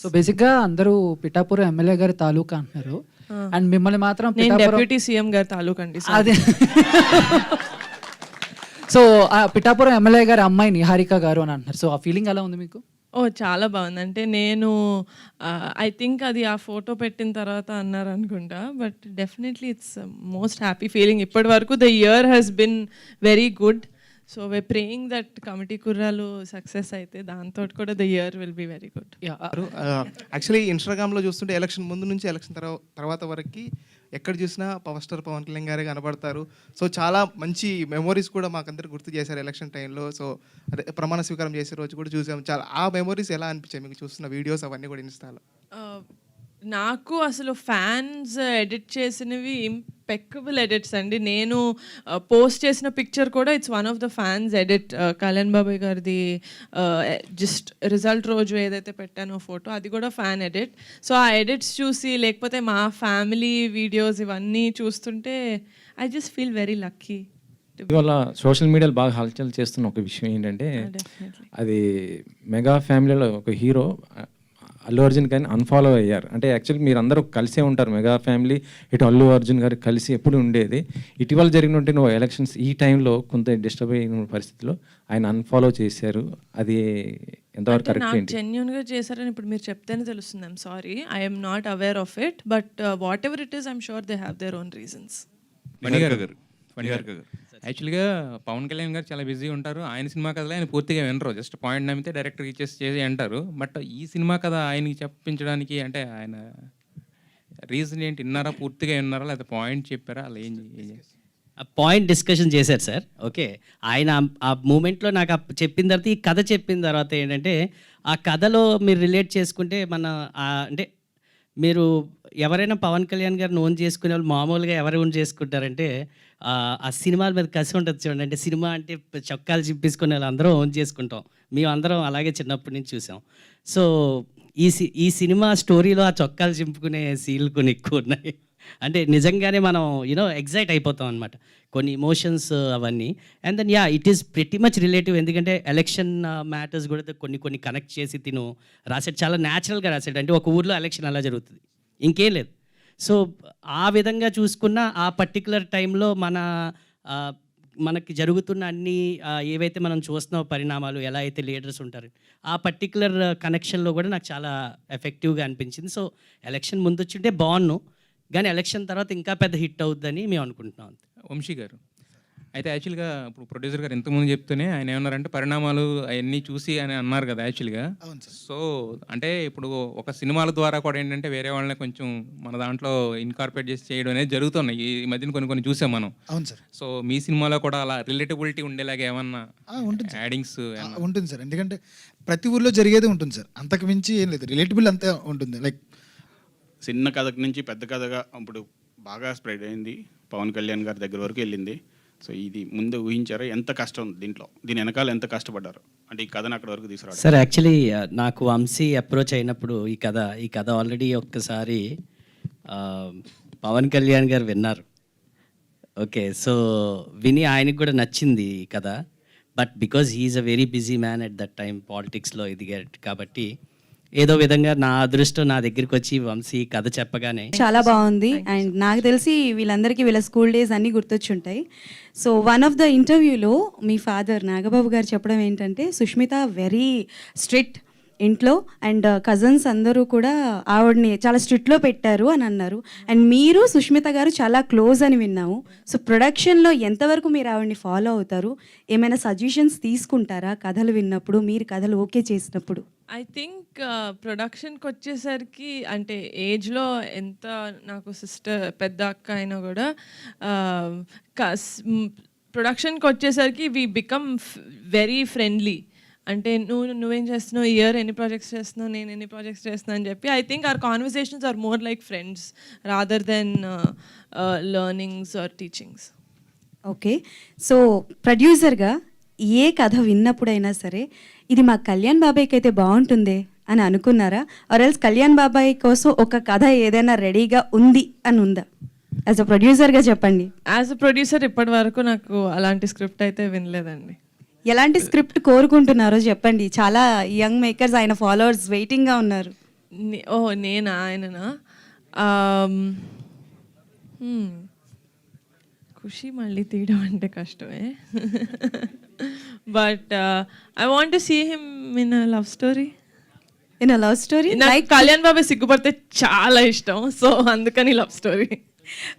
So బేసిక్గా అందరూ Pithapuram MLA గారి తాలూకా అంటున్నారు. అండ్ మిమ్మల్ని మాత్రం నేను డెప్యూటీ సీఎం గారి తాలూకండి అదే. సో ఆ పిఠాపురం ఎమ్మెల్యే గారి అమ్మాయి నిహారిక గారు అని అంటున్నారు. సో ఆ ఫీలింగ్ ఎలా ఉంది మీకు? ఓ చాలా బాగుంది. అంటే నేను ఐ థింక్ అది ఆ ఫోటో పెట్టిన తర్వాత అన్నారు అనుకుంటా. But definitely it's most happy feeling ఇప్పటి వరకు the year has been very good so we praying that committee కుర్రాలు success అయితే దాంతో కూడా the year will be very good actually ఇన్స్టాగ్రామ్లో చూస్తుంటే ఎలక్షన్ ముందు నుంచి ఎలక్షన్ తర్వా తర్వాత వరకు ఎక్కడ చూసినా పవర్ స్టార్ పవన్ కళ్యాణ్ గారే కనబడతారు. సో చాలా మంచి మెమొరీస్ కూడా మాకందరికి గుర్తు చేశారు ఎలక్షన్ టైంలో సో అదే ప్రమాణ స్వీకారం చేసే రోజు కూడా చూసాం. చాలా ఆ మెమొరీస్ ఎలా అనిపించాయి మీకు చూస్తున్న వీడియోస్ అవన్నీ కూడా ఇన్స్టాలో నాకు అసలు ఫ్యాన్స్ ఎడిట్ చేసినవి ఇంపెక్కబుల్ ఎడిట్స్ అండి. నేను పోస్ట్ చేసిన పిక్చర్ కూడా it's one of the fans edit Kalyan బాబాయ్ గారిది జస్ట్ రిజల్ట్ రోజు ఏదైతే పెట్టానో ఫోటో అది కూడా ఫ్యాన్ ఎడిట్ సో ఆ ఎడిట్స్ చూసి లేకపోతే మా ఫ్యామిలీ వీడియోస్ ఇవన్నీ చూస్తుంటే I just feel very lucky ఇవాళ సోషల్ మీడియాలో బాగా హల్చల్ చేస్తున్న ఒక విషయం ఏంటంటే డెఫినెట్లీ అది మెగా ఫ్యామిలీలో ఒక హీరో అల్లు అర్జున్ కానీ అన్ఫాలో అయ్యారు. అంటే యాక్చువల్లీ మీరు అందరూ కలిసే ఉంటారు మెగా ఫ్యామిలీ. ఇటు అల్లు అర్జున్ గారు కలిసి ఎప్పుడు ఉండేది. ఇటీవల జరిగినట్టు నువ్వు ఎలక్షన్స్ ఈ టైంలో కొంత డిస్టర్బ్ అయిన పరిస్థితిలో ఆయన అన్ఫాలో చేశారు. అది ఎంతవరకు కరెక్ట్ నాకు ఏంటి? జెన్యున్గా చేశారని ఇప్పుడు మీరు చెప్తేనే తెలుస్తుంది. I'm sorry I'm not aware of it but whatever it is I'm sure they have their own reasons గారు. గారు. యాక్చువల్గా పవన్ కళ్యాణ్ గారు చాలా బిజీ ఉంటారు. ఆయన సినిమా కథలో ఆయన పూర్తిగా వినరు. జస్ట్ పాయింట్ నమ్మితే డైరెక్టర్ ఇచ్చేసి చేసి అంటారు. బట్ ఈ సినిమా కథ ఆయనకి చెప్పించడానికి అంటే ఆయన రీజన్ ఏంటి? విన్నారా? పూర్తిగా విన్నారా? లేకపోతే పాయింట్ చెప్పారా? అలా ఏం ఆ పాయింట్ డిస్కషన్ చేశారు సార్. ఓకే. ఆయన ఆ- మూమెంట్లో నాకు చెప్పిన తర్వాత ఈ కథ చెప్పిన తర్వాత ఏంటంటే ఆ కథలో మీరు రిలేట్ చేసుకుంటే మన అంటే మీరు ఎవరైనా పవన్ కళ్యాణ్ గారిని ఓన్ చేసుకునే వాళ్ళు మామూలుగా ఎవరు ఓన్ చేసుకుంటారంటే ఆ సినిమాల మీద కసి ఉంటుంది చూడండి. అంటే సినిమా అంటే చొక్కాలు చిప్పించుకునే వాళ్ళు అందరం ఓన్ చేసుకుంటాం. మేము అందరం అలాగే చిన్నప్పటి నుంచి చూసాం. సో ఈ సి ఈ సినిమా స్టోరీలో ఆ చొక్కాలు చింపుకునే సీన్లు కొన్ని ఎక్కువ ఉన్నాయి. అంటే నిజంగానే మనం యూనో ఎగ్జైట్ అయిపోతాం అనమాట కొన్ని ఇమోషన్స్ uh, అవన్నీ. And then ya it is pretty much relative ఎందుకంటే ఎలక్షన్ మ్యాటర్స్ uh, కూడా కొన్ని కొన్ని కనెక్ట్ చేసి తిను రాసాడు చాలా న్యాచురల్గా రాసాడు అంటే ఒక ఊర్లో ఎలక్షన్ అలా జరుగుతుంది. ఇంకేం లేదు. సో ఆ విధంగా చూసుకున్న ఆ పర్టికులర్ టైంలో మన uh, మనకి జరుగుతున్న అన్ని ఏవైతే మనం చూస్తున్నాం పరిణామాలు ఎలా అయితే లీడర్స్ ఉంటారు ఆ పర్టికులర్ కనెక్షన్లో కూడా నాకు చాలా ఎఫెక్టివ్గా అనిపించింది. సో ఎలక్షన్ ముందు వచ్చింటే బాగున్నాను కానీ ఎలక్షన్ తర్వాత ఇంకా పెద్ద హిట్ అవుద్దని మేము అనుకుంటున్నాం అంతే. వంశీ గారు అయితే యాక్చువల్గా ఇప్పుడు ప్రొడ్యూసర్ గారు ఇంతకుముందు చెప్తూనే ఆయన ఏమన్నారంటే పరిణామాలు అవన్నీ చూసి అని అన్నారు కదా యాక్చువల్గా సో అంటే ఇప్పుడు ఒక సినిమాల ద్వారా కూడా ఏంటంటే వేరే వాళ్ళని కొంచెం మన దాంట్లో ఇన్కార్పొరేట్ చేసి చేయడం అనేది జరుగుతున్నాయి. ఈ మధ్యన కొన్ని కొన్ని చూసాం మనం. అవును సార్. సో మీ సినిమాలో కూడా అలా రిలేటబిలిటీ ఉండేలాగా ఏమన్నా ఆ, ఉంటుంది యాడింగ్స్ ఉంటుంది సార్. ఎందుకంటే ప్రతి ఊర్లో జరిగేది ఉంటుంది సార్. అంతకు మించి ఏం లేదు. రిలేటబుల్ అంతే ఉంటుంది. లైక్ చిన్న కథ నుంచి పెద్ద కథగా ఇప్పుడు బాగా స్ప్రెడ్ అయింది. పవన్ కళ్యాణ్ గారి దగ్గర వరకు వెళ్ళింది. సో ఇది ముందు ఊహించారు? ఎంత కష్టం ఉంది దీంట్లో? దీని వెనకాల ఎంత కష్టపడ్డారు? అంటే ఈ కథను అక్కడ వరకు తీసుకురా సార్ యాక్చువల్లీ నాకు వంశీ అప్రోచ్ అయినప్పుడు ఈ కథ ఈ కథ ఆల్రెడీ ఒక్కసారి పవన్ కళ్యాణ్ గారు విన్నారు. ఓకే సో విని ఆయనకు కూడా నచ్చింది ఈ కథ. But because he is a very busy man at that time పాలిటిక్స్లో ఎదిగాడు కాబట్టి ఏదో విధంగా నా అదృష్టం నా దగ్గరికి వచ్చి వంశీ కథ చెప్పగానే చాలా బాగుంది. అండ్ నాకు తెలిసి వీళ్ళందరికీ వీళ్ళ స్కూల్ డేస్ అన్నీ గుర్తొచ్చుంటాయి. సో వన్ ఆఫ్ ద ఇంటర్వ్యూలో మీ ఫాదర్ నాగబాబు గారు చెప్పడం ఏంటంటే సుష్మిత వెరీ స్ట్రిక్ట్ ఇంట్లో అండ్ uh, కజన్స్ అందరూ కూడా ఆవిడని చాలా స్ట్రిక్ట్లో పెట్టారు అని అన్నారు. అండ్ మీరు సుష్మిత గారు చాలా క్లోజ్ అని విన్నాము. సో ప్రొడక్షన్లో ఎంతవరకు మీరు ఆవిడని ఫాలో అవుతారు? ఏమైనా సజెషన్స్ తీసుకుంటారా కథలు విన్నప్పుడు? మీరు కథలు ఓకే చేసినప్పుడు? ఐ థింక్ ప్రొడక్షన్కి వచ్చేసరికి అంటే ఏజ్లో ఎంత నాకు సిస్టర్ పెద్ద అక్క అయినా కూడా uh, ప్రొడక్షన్కి వచ్చేసరికి వి బికమ్ వెరీ ఫ్రెండ్లీ అంటే నువ్వు నువ్వేం చేస్తున్నావు? ఇయర్ ఎన్ని ప్రాజెక్ట్స్ చేస్తున్నావు? నేను ఎన్ని ప్రాజెక్ట్స్ చేస్తున్నావు అని చెప్పి I think our conversations are more like friends rather then learnings or teachings okay. So ప్రొడ్యూసర్గా ఏ కథ విన్నప్పుడైనా సరే ఇది మా కళ్యాణ్ బాబాయ్కి అయితే బాగుంటుందే అని అనుకున్నారా? ఆర్ఎల్స్ కళ్యాణ్ బాబాయ్ కోసం ఒక కథ ఏదైనా రెడీగా ఉంది అని ఉందా? యాజ్ అ ప్రొడ్యూసర్గా చెప్పండి. యాజ్ అ ప్రొడ్యూసర్ ఇప్పటి వరకు నాకు అలాంటి స్క్రిప్ట్ అయితే వినలేదండి. ఎలాంటి స్క్రిప్ట్ కోరుకుంటున్నారో చెప్పండి. చాలా యంగ్ మేకర్స్ ఆయన ఫాలోవర్స్ వెయిటింగ్గా ఉన్నారు. ఓ నేనా ఆయననా. ఖుషి మళ్ళీ తీయడం అంటే కష్టమే. But I want see him in love story in love story నాకు కళ్యాణ్ బాబా సిగ్గుపడితే చాలా ఇష్టం. సో అందుకని లవ్ స్టోరీ